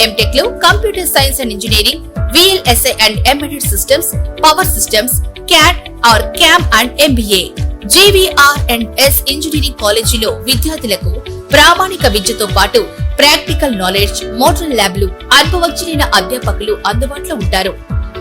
ఎంటెక్లో computer science and engineering VLSI and embedded systems power systems CAD or CAM and MBA JVR and S engineering కాలేజీలో విద్యార్థులకు ప్రామాణిక విద్యతో పాటు practical knowledge model ల్యాబ్లు అనుభవజ్ఞులైన అధ్యాపకులు అందుబాటులో ఉంటారు.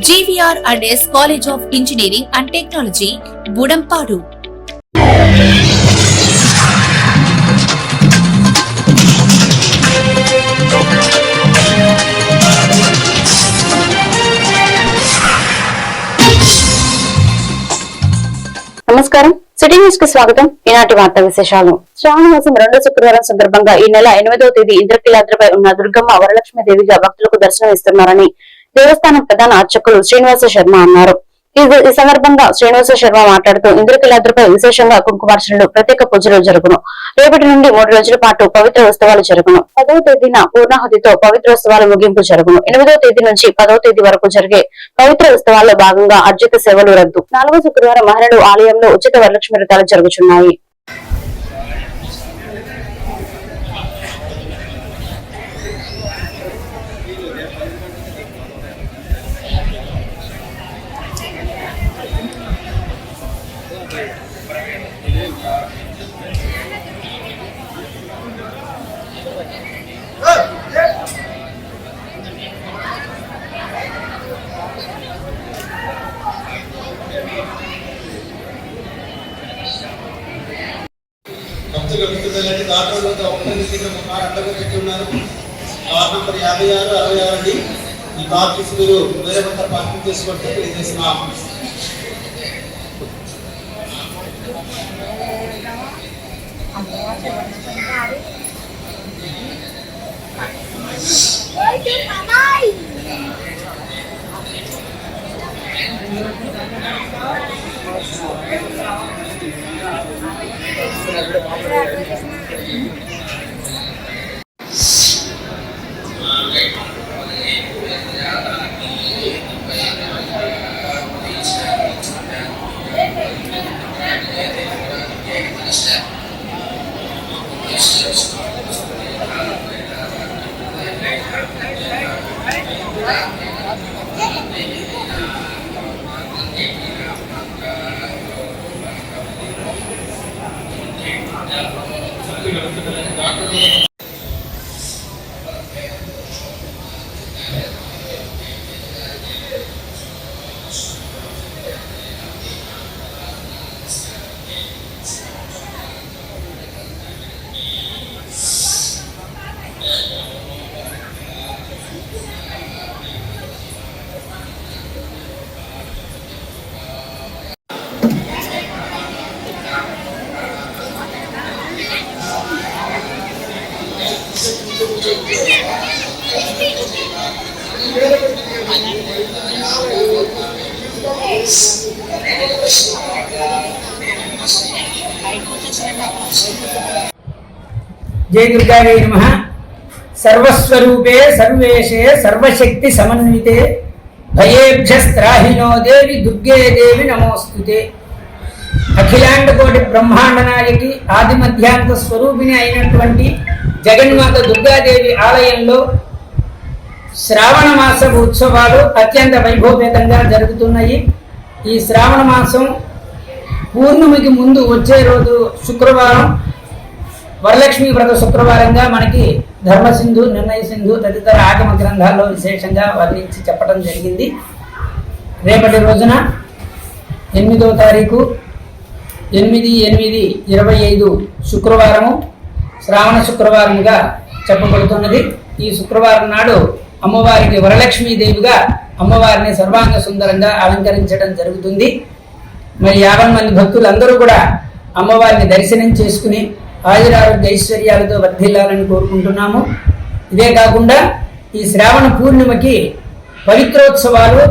GVR and S college of engineering and technology Budampadu నమస్కారం. సిటీ న్యూస్కు స్వాగతం. ఈనాటి వార్తా విశేషాలు. శ్రావణ మాసం రెండో శుక్రవారం సందర్భంగా ఈ నెల ఎనిమిదవ తేదీ ఇంద్రకీలాద్రిపై ఉన్న దుర్గమ్మ వరలక్ష్మి దేవిగా భక్తులకు దర్శనం ఇస్తున్నారని దేవస్థానం ప్రధాన అర్చకులు శ్రీనివాస శర్మ అన్నారు. ఈ సందర్భంగా శ్రీనివాస శర్మ మాట్లాడుతూ ఇంద్రకీలాద్రిపై విశేషంగా కుంకుమార్చనలు ప్రత్యేక పూజలు జరుగును. రేపటి నుండి మూడు రోజుల పాటు పవిత్ర ఉత్సవాలు జరుగును. పదవ తేదీన పూర్ణాహుతితో పవిత్రోత్సవాల ముగింపు జరుగును. ఎనిమిదవ తేదీ నుంచి పదవ తేదీ వరకు జరిగే పవిత్ర ఉత్సవాల్లో భాగంగా అర్జిత సేవలు రద్దు. నాలుగో శుక్రవారం మహిళలు ఆలయంలో ఉచిత వరలక్ష్మి వ్రతాలు జరుగుతున్నాయి యూనిట్ల ఒక కార్ అడ్డగా ఉన్నారు. కార్ నంబర్ యాభై ఆరు అరవై ఆరు అండి. ఈ కార్ మీరు వేరే కొంత పార్కింగ్ చేసుకుంటే తెలియజేస్తున్నాం. Thank you. జయ దుర్గావే నమ. సర్వస్వరూపే సర్వేషే సర్వశక్తి సమన్వితే. భయేభ్యస్త్రాహినో దేవి దుర్గే దేవి నమోస్తుతే. అఖిలాండ కోటి బ్రహ్మాండ నాయకి ఆది మధ్యాంత స్వరూపిణి అయినటువంటి జగన్మాత దుర్గాదేవి ఆలయంలో శ్రావణ మాస ఉత్సవాలు అత్యంత వైభవపేతంగా జరుగుతున్నాయి. ఈ శ్రావణ మాసం పూర్ణిమకి ముందు వచ్చే రోజు శుక్రవారం వరలక్ష్మి వ్రత శుక్రవారంగా మనకి ధర్మసింధు నిర్ణయ సింధు తదితర ఆగమ గ్రంథాల్లో విశేషంగా వర్ణించి చెప్పడం జరిగింది. రేపటి రోజున ఎనిమిదో తారీఖు ఎనిమిది ఎనిమిది ఇరవై ఐదు శుక్రవారము శ్రావణ శుక్రవారంగా చెప్పబడుతున్నది. ఈ శుక్రవారం నాడు అమ్మవారికి వరలక్ష్మీదేవిగా అమ్మవారిని సర్వాంగ సుందరంగా అలంకరించడం జరుగుతుంది. మరి యాభై మంది భక్తులందరూ కూడా అమ్మవారిని దర్శనం చేసుకుని ఆయురారోగ్య ఐశ్వర్యాలతో వర్ధిల్లాలని కోరుకుంటున్నాము. ఇదే కాకుండా ఈ శ్రావణ పూర్ణిమకి పవిత్రోత్సవాలు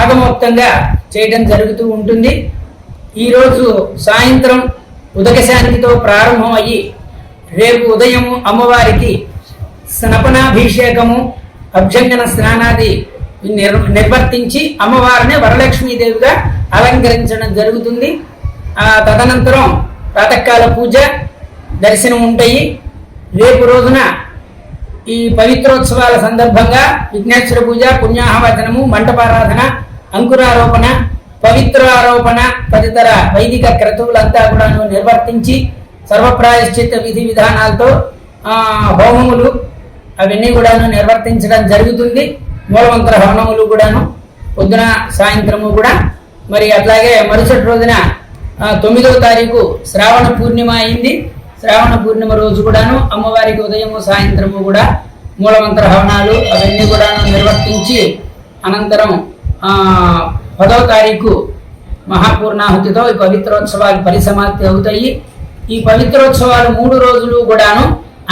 ఆగమోక్తంగా చేయడం జరుగుతూ ఉంటుంది. ఈరోజు సాయంత్రం ఉదకశాంతితో ప్రారంభం అయ్యి రేపు ఉదయం అమ్మవారికి స్నపనాభిషేకము అభ్యంగన స్నానాది నిర్ నిర్వర్తించి అమ్మవారిని వరలక్ష్మీదేవిగా అలంకరించడం జరుగుతుంది. తదనంతరం ప్రాతకాల పూజ దర్శనం ఉంటాయి. రేపు రోజున ఈ పవిత్రోత్సవాల సందర్భంగా విఘ్నేశ్వర పూజ పుణ్యాహవచనము మంటపారాధన అంకురారోపణ పవిత్రారోపణ తదితర వైదిక క్రతువులంతా కూడా నిర్వర్తించి సర్వప్రాయశ్చిత్త విధి విధానాలతో హోమములు అవన్నీ కూడాను నిర్వర్తించడం జరుగుతుంది. మూలమంత్ర హవనములు కూడాను పొద్దున సాయంత్రము కూడా. మరి అట్లాగే మరుసటి రోజున తొమ్మిదవ తారీఖు శ్రావణ పూర్ణిమ అయింది. శ్రావణ పూర్ణిమ రోజు కూడాను అమ్మవారికి ఉదయము సాయంత్రము కూడా మూలమంత్ర హవనాలు అవన్నీ కూడాను నిర్వర్తించి అనంతరం పదవ తారీఖు మహాపూర్ణాహుతితో ఈ పవిత్రోత్సవాలు పరిసమాప్తి అవుతాయి. ఈ పవిత్రోత్సవాలు మూడు రోజులు కూడాను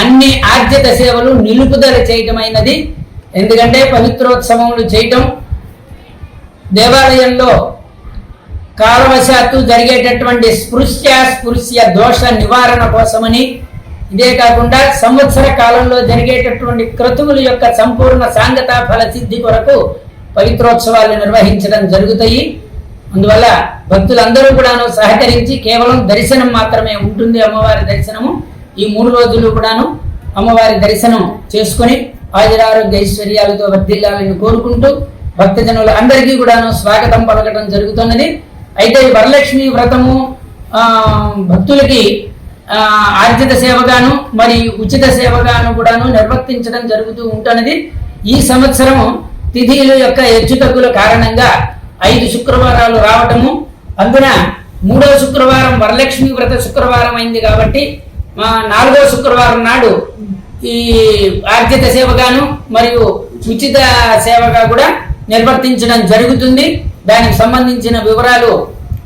అన్ని ఆర్జిత సేవలు నిలుపుదల చేయటమైనది. ఎందుకంటే పవిత్రోత్సవములు చేయటం దేవాలయంలో కాలవశాత్తు జరిగేటటువంటి స్పృశ్య స్పృశ్య దోష నివారణ కోసమని. ఇదే కాకుండా సంవత్సర కాలంలో జరిగేటటువంటి క్రతువుల యొక్క సంపూర్ణ సాంగత ఫల సిద్ధి కొరకు పవిత్రోత్సవాలు నిర్వహించడం జరుగుతాయి. అందువల్ల భక్తులందరూ కూడాను సహకరించి కేవలం దర్శనం మాత్రమే ఉంటుంది అమ్మవారి దర్శనము. ఈ మూడు రోజులు కూడాను అమ్మవారి దర్శనం చేసుకొని ఆయురారోగ్య ఐశ్వర్యాలతో వర్ధిల్లాలని కోరుకుంటూ భక్తజనులు అందరికీ కూడాను స్వాగతం పలకడం జరుగుతున్నది. అయితే ఈ వరలక్ష్మి వ్రతము భక్తులకి ఆర్జిత సేవగాను మరి ఉచిత సేవగాను కూడాను నిర్వర్తించడం జరుగుతూ ఉంటున్నది ఈ సంవత్సరం తిథిల యొక్క హెచ్చుతగ్గుల కారణంగా ఐదు శుక్రవారాలు రావటము. అందున మూడో శుక్రవారం వరలక్ష్మి వ్రత శుక్రవారం అయింది కాబట్టి మా నాలుగో శుక్రవారం నాడు ఈ ఆర్జిత సేవగాను మరియు ఉచిత సేవగా కూడా నిర్వర్తించడం జరుగుతుంది. దానికి సంబంధించిన వివరాలు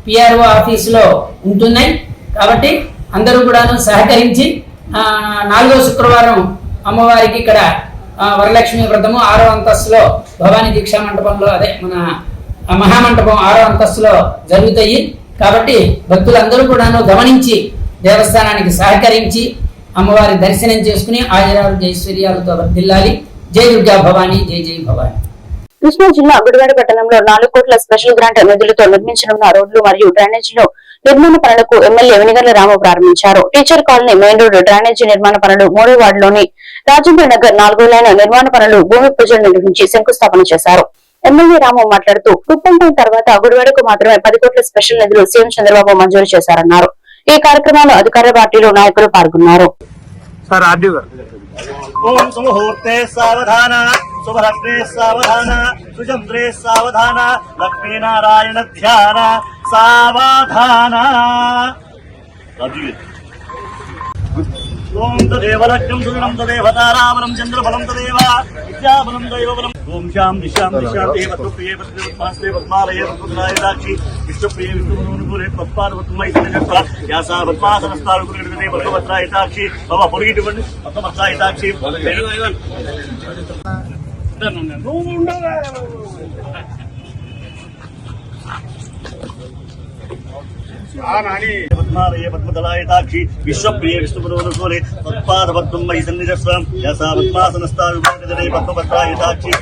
పిఆర్ఓ ఆఫీసులో ఉంటున్నాయి. కాబట్టి అందరూ కూడాను సహకరించి నాలుగో శుక్రవారం అమ్మవారికి ఇక్కడ వరలక్ష్మి వ్రతము ఆరో అంతస్తులో భవానీ దీక్షా మండపంలో అదే మన మహామంటపం ఆరో అంతస్తులో జరుగుతాయి. కాబట్టి భక్తులందరూ కూడాను గమనించి దేవస్థానానికి సహకరించి అమ్మవారి దర్శనం చేసుకుని ఆయురారోగ్య జైశ్వర్యాలతో వర్ధిల్లాలి. జై దుర్గా భవానీ జై జై భవానీ. కృష్ణా జిల్లా గుడివాడ పట్టణంలో నాలుగు కోట్ల స్పెషల్ గ్రాంట్ నిధులతో నిర్మించనున్న రోడ్లు మరియు డ్రైనేజీలు నిర్మాణ పనులకు ఎమ్మెల్యే వెనిగర్ల రాము ప్రారంభించారు. Teacher colony main road drainage నిర్మాణ పనులు మూడో వార్డులోని రాజేంద్ర నగర్ నాలుగో లైన్ నిర్మాణ పనులు భూమి పూజలు నిర్వహించి శంకుస్థాపన చేశారు. ఎమ్మెల్యే రాము మాట్లాడుతూ కుప్పంపం తర్వాత గుడివాడకు మాత్రమే పది కోట్ల స్పెషల్ నిధులు సీఎం చంద్రబాబు మంజూరు చేశారన్నారు. ఈ కార్యక్రమంలో అధికార పార్టీలు నాయకులు పాల్గొన్నారు. సార్ సుముహూర్తే సావధాన సుచంద్రే సావధాన లక్ష్మీనారాయణ ధ్యాన సావధాన. ఓం తదేవలగ్నం సుగణం తదేవ తారావరం చంద్రబలం తదేవ విద్యాబలం దైవబలం. ఓం శాం దిశాం దిశాం దేవ ప్రియ పద్మాస్తే పద్మాలయ పద్మనాయదాక్షి విష్ణుప్రియ విష్ణుమూలే పద్మానవత్మై సంజత్వ యాసా పద్మాసనస్థాలు గురుగణదే భగవత్రాయతాక్షి భవ పొడిగిటువంటి నువ్వు పద్మాలయ పద్మదలాయతాక్షి విశ్వప్రియ విష్ణుపురోనుకూలే తత్పాదపద్మం సన్నిజస్వం యసా పద్మపత్రాయతాక్షి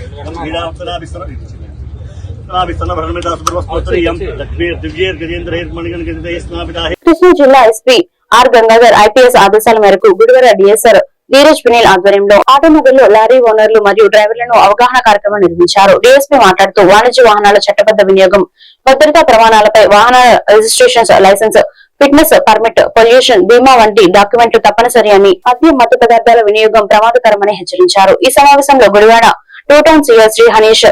కృష్ణా జిల్లా ఎస్పీ ఆర్ గంగాధర్ ఐపీఎస్ ఆదేశాల మేరకు గుడివార డిఎస్ఆర్ ధీరజ్ పినేల్ ఆధ్వర్యంలో ఆటోమొబైల్లో లారీ ఓనర్లు మరియు డ్రైవర్లను అవగాహన కార్యక్రమం నిర్వహించారు. డిఎస్పీ మాట్లాడుతూ వాణిజ్య వాహనాల చట్టబద్ద వినియోగం భద్రతా ప్రమాణాలపై వాహన registration license fitness permit pollution బీమా వంటి డాక్యుమెంట్లు తప్పనిసరి అని మద్యం మత్తు పదార్థాల వినియోగం ప్రమాదకరమని హెచ్చరించారు. ఈ సమావేశంలో Gudivada two town CS Shri Hanish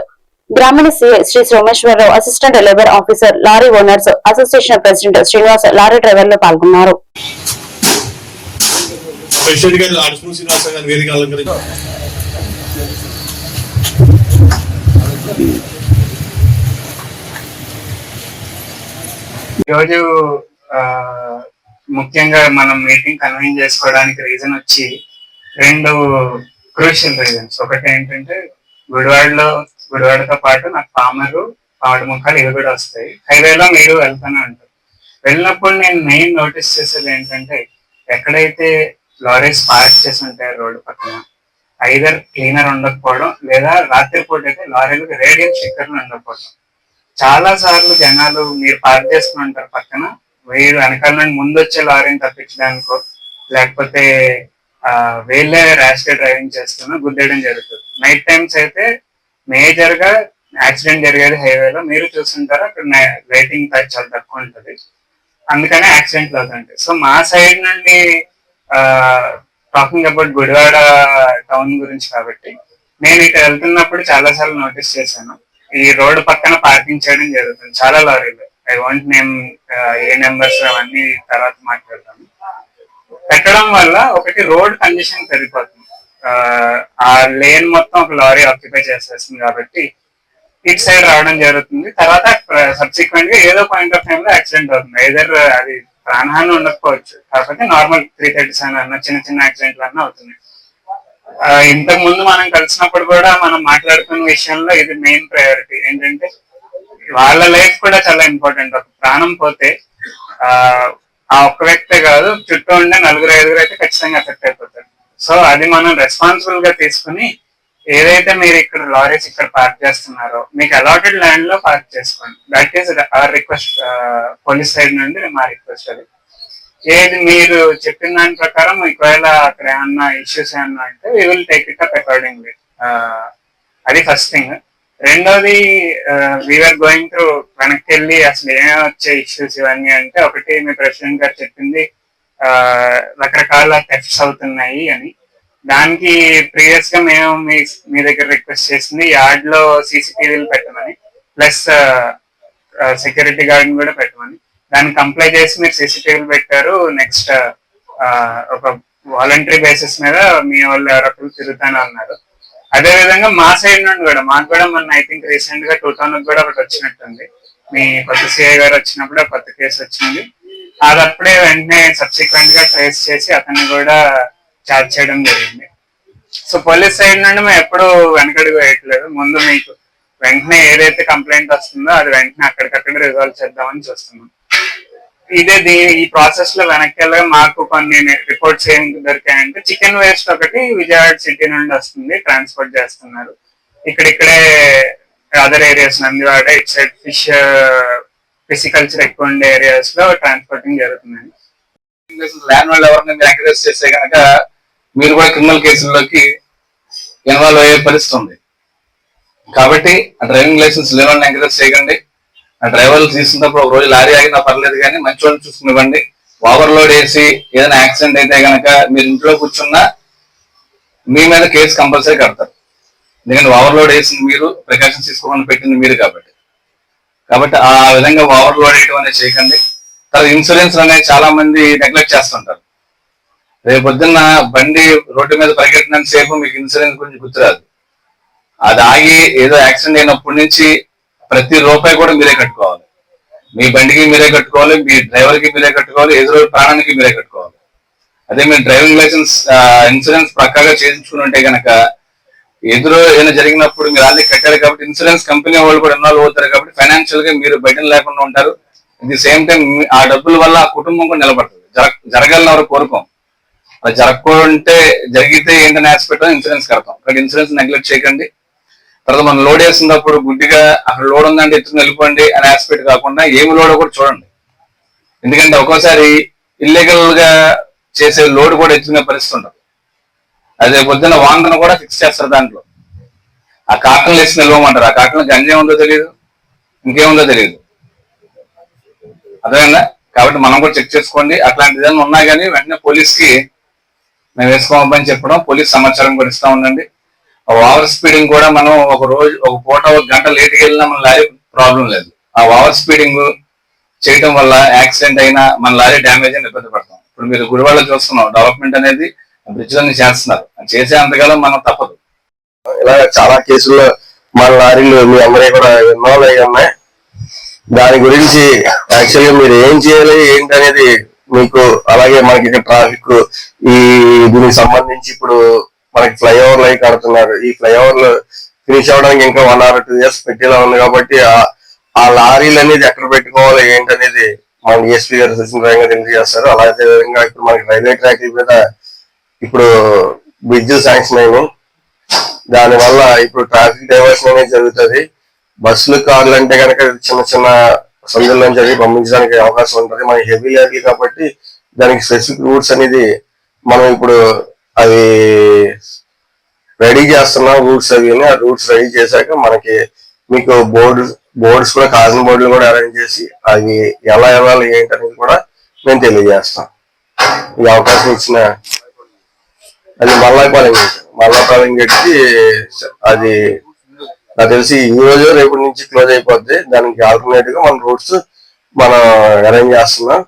గ్రామీణ CA Shri Someswararao assistant labour officer lorry owners association president Srinivas lorry డ్రైవర్లు పాల్గొన్నారు. ప్రెసిడెంట్ గారు అడుసు శ్రీనివాస గారు వేదిక అలంకరించి. ఈరోజు ముఖ్యంగా మనం మీటింగ్ కన్వీన్ చేసుకోవడానికి రీజన్ వచ్చి రెండు క్రూషియల్ రీజన్స్. ఒకటి ఏంటంటే గుడివాడలో గుడివాడతో పాటు నాకు పామరు పాడు ముఖాలు ఇవి కూడా వస్తాయి. హైవేలో మీరు వెళ్తానే ఉంటారు. వెళ్ళినప్పుడు నేను మెయిన్ నోటీస్ చేసేది ఏంటంటే ఎక్కడైతే లారీస్ పార్క్ చేసి ఉంటాయి రోడ్డు పక్కన. ఐదర్ క్లీనర్ ఉండకపోవడం లేదా రాత్రిపూట అయితే లారీలకు రేడియం స్టిక్కర్లు ఉండకపోవడం. చాలా సార్లు జనాలు మీరు పార్క్ చేసుకుని ఉంటారు పక్కన వీరు వెనకాల నుండి ముందు వచ్చే లారీని తప్పించడానికో లేకపోతే వీళ్ళే ర్యాష్గా డ్రైవింగ్ చేస్తున్నా గుద్దేయడం జరుగుతుంది. నైట్ టైమ్స్ అయితే మేజర్గా యాక్సిడెంట్ జరిగేది హైవేలో మీరు చూస్తుంటారు అక్కడ రేటింగ్ చాలా తక్కువ ఉంటుంది. అందుకనే యాక్సిడెంట్లు అవుతుంటాయి. సో మా సైడ్ నుండి టాకింగ్ అబౌట్ గుడివాడ టౌన్ గురించి కాబట్టి నేను ఇటు వెళ్తున్నప్పుడు చాలా సార్లు నోటీస్ చేశాను. ఈ రోడ్డు పక్కన పార్కింగ్ చేయడం జరుగుతుంది. చాలా లారీలు. I want name a numbers అవన్నీ తర్వాత మాట్లాడతాను. పెట్టడం వల్ల ఒకటి రోడ్ కండిషన్ పెరిగిపోతుంది. ఆ, లేన్ మొత్తం ఒక లారీ ఆక్యుపై చేసేస్తుంది కాబట్టి ఇటు సైడ్ రావడం జరుగుతుంది. తర్వాత సబ్సిక్వెంట్గా ఏదో పాయింట్ ఆఫ్ టైమ్లో యాక్సిడెంట్ అవుతుంది. ఏదర్ అది ప్రాణహాని ఉండకపోవచ్చు. కాకపోతే నార్మల్ త్రీ థర్టీస్ అన్న చిన్న చిన్న యాక్సిడెంట్లు అన్న అవుతున్నాయి. ఇంతకు ముందు మనం కలిసినప్పుడు కూడా మనం మాట్లాడుకున్న విషయంలో ఇది మెయిన్ ప్రయారిటీ ఏంటంటే వాళ్ళ లైఫ్ కూడా చాలా ఇంపార్టెంట్ ఒక ప్రాణం పోతే ఆ ఆ ఒక్క వ్యక్తే కాదు చుట్టూ ఉండే నలుగురు ఐదుగురు అయితే ఖచ్చితంగా ఎఫెక్ట్ అయిపోతారు. సో అది మనం రెస్పాన్సిబుల్గా తీసుకుని ఏదైతే మీరు ఇక్కడ లారీస్ ఇక్కడ పార్క్ చేస్తున్నారో మీకు అలాటెడ్ ల్యాండ్లో పార్క్ చేసుకోండి. That is our request police side నుండి మా రిక్వెస్ట్ అది. ఏది మీరు చెప్పిన దాని ప్రకారం ఒకవేళ అక్కడ ఏమన్నా ఇష్యూస్ ఏమన్నా అంటే we will take it up accordingly అది ఫస్ట్ థింగ్ రెండోది వీఆర్ గోయింగ్ త్రూ వెనక్కి వెళ్ళి అసలు ఏమేమి వచ్చే ఇష్యూస్ ఇవన్నీ అంటే ఒకటి మీ ప్రెసిడెంట్ గారు చెప్పింది uh, రకరకాల టెఫ్ట్స్ అవుతున్నాయి అని. దానికి ప్రీవియస్గా మేము మీ మీ దగ్గర రిక్వెస్ట్ చేసింది యార్డ్లో సీసీటీవీలు పెట్టమని ప్లస్ సెక్యూరిటీ గార్డ్ కూడా పెట్టమని. దాన్ని కంప్లై చేసి మీరు సీసీటీవీలు పెట్టారు నెక్స్ట్ uh, uh, ఒక వాలంటరీ బేసిస్ మీద మీ వాళ్ళు ఎవరొకరు తిరుగుతానే అన్నారు. అదే విధంగా మా సైడ్ నుండి కూడా మాకు కూడా మొన్న ఐ థింక్ రీసెంట్గా టూ థౌసండ్ కూడా ఒకటి వచ్చినట్టుంది. మీ కొత్త సిఐ గారు వచ్చినప్పుడు కొత్త కేసు వచ్చింది. అది అప్పుడే వెంటనే సబ్సిక్వెంట్గా ట్రేస్ చేసి అతన్ని కూడా చార్జ్ చేయడం జరిగింది. సో పోలీస్ సైడ్ నుండి మేము ఎప్పుడు వెనకడుగు వేయట్లేదు. ముందు మీకు వెంటనే ఏదైతే కంప్లైంట్ వస్తుందో అది వెంటనే అక్కడికక్కడ రిజాల్వ్ చేద్దామని చూస్తున్నాం. ఇదే దీని ఈ ప్రాసెస్లో వెనక్కి వెళ్ళగా మాకు కొన్ని రిపోర్ట్స్ ఏం దొరికాయంటే చికెన్ వేస్ట్ ఒకటి విజయవాడ సిటీ నుండి వస్తుంది ట్రాన్స్పోర్ట్ చేస్తున్నారు. ఇక్కడిక్కడే other areas Nandivada it side fish pisciculture ఎక్కువ ఉండే ఏరియాస్లో ట్రాన్స్పోర్టింగ్ జరుగుతుందండి. ల్యాండ్ వాళ్ళు ఎవరిని మీరు ఎంకరేజ్ చేస్తే కనుక మీరు కూడా క్రిమినల్ కేసుల్లోకి ఇన్వాల్వ్ అయ్యే పరిస్థితి ఉంది. కాబట్టి ఆ డ్రైవింగ్ లైసెన్స్ లేని ఎంకరేజ్ చేయకండి. ఆ డ్రైవర్లు తీసుకున్నప్పుడు ఒక రోజు లారీ ఆగినా పర్లేదు కానీ మంచి వాళ్ళు చూసుకునివ్వండి. ఓవర్లోడ్ వేసి ఏదైనా యాక్సిడెంట్ అయితే కనుక మీరు ఇంట్లో కూర్చున్నా మీ మీద కేసు కంపల్సరీ కడతారు. ఎందుకంటే ఓవర్లోడ్ వేసింది మీరు ప్రికాషన్స్ తీసుకోకుండా పెట్టింది మీరు కాబట్టి. కాబట్టి ఆ విధంగా ఓవర్లోడ్ వేయడం అనేది చేయకండి. తర్వాత ఇన్సూరెన్స్ అనేది చాలా మంది నెగ్లెక్ట్ చేస్తుంటారు. రేపు పొద్దున్న బండి రోడ్డు మీద పరిగెట్టినంత సేపు మీకు ఇన్సూరెన్స్ గురించి గుర్తురాదు. అది ఆగి ఏదో యాక్సిడెంట్ అయినప్పటి నుంచి ప్రతి రూపాయి కూడా మీరే కట్టుకోవాలి. మీ బండికి మీరే కట్టుకోవాలి మీ డ్రైవర్కి మీరే కట్టుకోవాలి ఎదురు ప్రాణానికి మీరే కట్టుకోవాలి. అదే మీరు డ్రైవింగ్ లైసెన్స్ ఇన్సూరెన్స్ పక్కాగా చేయించుకుని ఉంటే గనక ఎదురు ఏదైనా జరిగినప్పుడు మీరు ఆల్రెడీ కట్టారు కాబట్టి ఇన్సూరెన్స్ కంపెనీ వాళ్ళు కూడా ఇన్వాల్వ్ అవుతారు కాబట్టి ఫైనాన్షియల్గా మీరు బయట లేకుండా ఉంటారు. ది సేమ్ టైం ఆ డబ్బుల వల్ల ఆ కుటుంబం కూడా నిలబడుతుంది. జరగ జరగాలని ఎవరు కోరుకోం. అది జరగకుంటే జరిగితే ఏంటని ఆస్పెక్ట్ ఇన్సూరెన్స్ కడతాం. కానీ ఇన్సూరెన్స్ నెగ్లెక్ట్ చేయకండి. తర్వాత మనం లోడ్ వేసినప్పుడు గుడ్డిగా అక్కడ లోడ్ ఉందంటే ఎత్తుకుని వెళ్ళిపోండి అనే ఆస్పెక్ట్ కాకుండా ఏమి లోడ్ కూడా చూడండి. ఎందుకంటే ఒక్కోసారి ఇల్లీగల్గా చేసే లోడ్ కూడా ఎత్తుకునే పరిస్థితి ఉండదు. అదే పొద్దున్న వాందన కూడా ఫిక్స్ చేస్తారు దాంట్లో. ఆ కాటన్లు వేసి నిల్వమంటారు ఆ కాటన్లో గంజే ఉందో తెలియదు ఇంకేముందో తెలియదు అదేనా కాబట్టి మనం కూడా చెక్ చేసుకోండి. అట్లాంటి ఏదైనా ఉన్నా కానీ వెంటనే పోలీస్కి మేము వేసుకోమని చెప్పడం పోలీస్ సమాచారం కూడా ఇస్తా ఉండండి. ఓవర్ స్పీడింగ్ కూడా మనం ఒక రోజు ఒక పూట ఒక గంట లేట్కి వెళ్ళినా మన లారీ ప్రాబ్లం లేదు. ఆ ఓవర్ స్పీడింగ్ చేయడం వల్ల యాక్సిడెంట్ అయినా మన లారీ డ్యామేజ్ అయినా ఇబ్బంది పడతాం. ఇప్పుడు మీరు గుడివాళ్ళ చూస్తున్నాం డెవలప్మెంట్ అనేది బ్రిడ్జ్లన్నీ చేస్తున్నారు. చేసే అంతకాలం మనం తప్పదు. ఇలా చాలా కేసుల్లో మన లారీలు మీ అందరూ కూడా ఇన్వాల్వ్ అయ్యి ఉన్నాయి. దాని గురించి యాక్చువల్గా మీరు ఏం చేయాలి ఏంటి అనేది మీకు అలాగే మనకి ట్రాఫిక్ ఈ దీనికి సంబంధించి ఇప్పుడు మనకి ఫ్లైఓవర్లు అవి కడుతున్నారు. ఈ ఫ్లైఓవర్లు ఫినిష్ అవడానికి ఇంకా వన్ అవర్ టూ ఇయర్స్ పెట్టేలా ఉంది కాబట్టి ఆ- ఆ లారీలు అనేది ఎక్కడ పెట్టుకోవాలి ఏంటి అనేది మన డిఎస్పీ గారు సచిన్ తెలియజేస్తారు అలాగే విధంగా ఇప్పుడు మనకి రైల్వే ట్రాక్ మీద ఇప్పుడు బ్రిడ్జ్ శాంక్షన్ అయినాయి దాని వల్ల ఇప్పుడు ట్రాఫిక్ డైవర్షన్ అనేది జరుగుతుంది. బస్సులు కార్లు అంటే కనుక చిన్న చిన్న సందుల్లో జరిగి పంపించడానికి అవకాశం ఉంటుంది. మన హెవీ లారీ కాబట్టి దానికి స్పెసిఫిక్ రూట్స్ అనేది మనం ఇప్పుడు అది రెడీ చేస్తున్నాం రూట్స్ అవి ఆ రూట్స్ రెడీ చేశాక మనకి మీకు బోర్డు బోర్డ్స్ కూడా కాజన్ బోర్డులు కూడా అరేంజ్ చేసి అవి ఎలా వెళ్ళాలి ఏంటి అనేది కూడా మేము తెలియజేస్తాం. ఈ అవకాశం ఇచ్చిన అది మల్లాపాలెం గేట్. మల్లాపాలెం గేట్కి అది నాకు తెలిసి ఈ రోజు రేపటి నుంచి క్లోజ్ అయిపోద్ది. దానికి ఆల్టర్నేట్గా మన రూట్స్ మనం అరేంజ్ చేస్తున్నాం.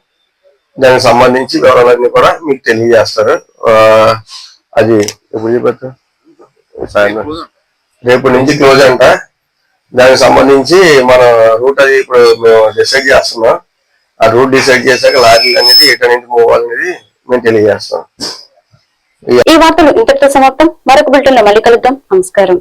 దానికి సంబంధించి వివరాలన్నీ కూడా మీకు తెలియజేస్తారు. అది ఎప్పుడు చెప్పారు సాయంత్రం రేపటి నుంచి క్లోజ్ అంట. దానికి సంబంధించి మన రూట్ అది ఇప్పుడు మేము డిసైడ్ చేస్తున్నాం. ఆ రూట్ డిసైడ్ చేశాక లారీలు అనేది ఎటు నుంచి మూవ్ అనేది మేము తెలియజేస్తాం. ఈ వార్తలు ఇంతటితో సమాప్తం. మరొక బులెటిన్లో మళ్ళీ కలుద్దాం. నమస్కారం.